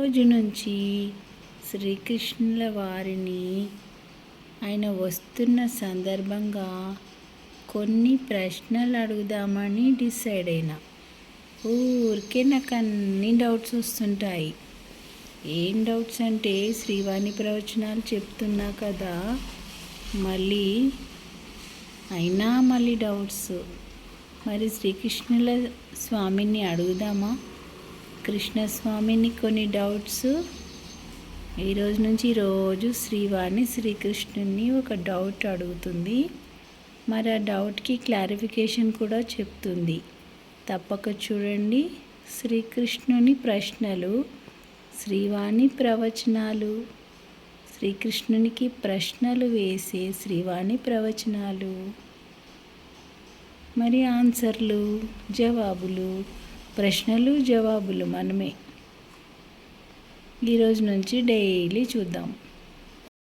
రోజు నుంచి శ్రీకృష్ణుల వారిని ఆయన వస్తున్న సందర్భంగా కొన్ని ప్రశ్నలు అడుగుదామని డిసైడ్ అయినా. ఊరికే నాకు అన్ని డౌట్స్ వస్తుంటాయి. ఏం డౌట్స్ అంటే శ్రీవాణి ప్రవచనాలు చెప్తున్నా కదా మళ్ళీ అయినా మళ్ళీ డౌట్స్. మరి శ్రీకృష్ణుల స్వామిని అడుగుదామా? కృష్ణస్వామిని కొన్ని డౌట్స్ ఈరోజు నుంచి రోజు శ్రీవాణి శ్రీకృష్ణుని ఒక డౌట్ అడుగుతుంది. మరి ఆ డౌట్కి క్లారిఫికేషన్ కూడా చెప్తుంది. తప్పక చూడండి శ్రీకృష్ణుని ప్రశ్నలు శ్రీవాణి ప్రవచనాలు. శ్రీకృష్ణునికి ప్రశ్నలు వేసే శ్రీవాణి ప్రవచనాలు. మరి ఆన్సర్లు జవాబులు ప్రశ్నలు జవాబులు మనమే. ఈరోజు నుంచి డైలీ చూద్దాం.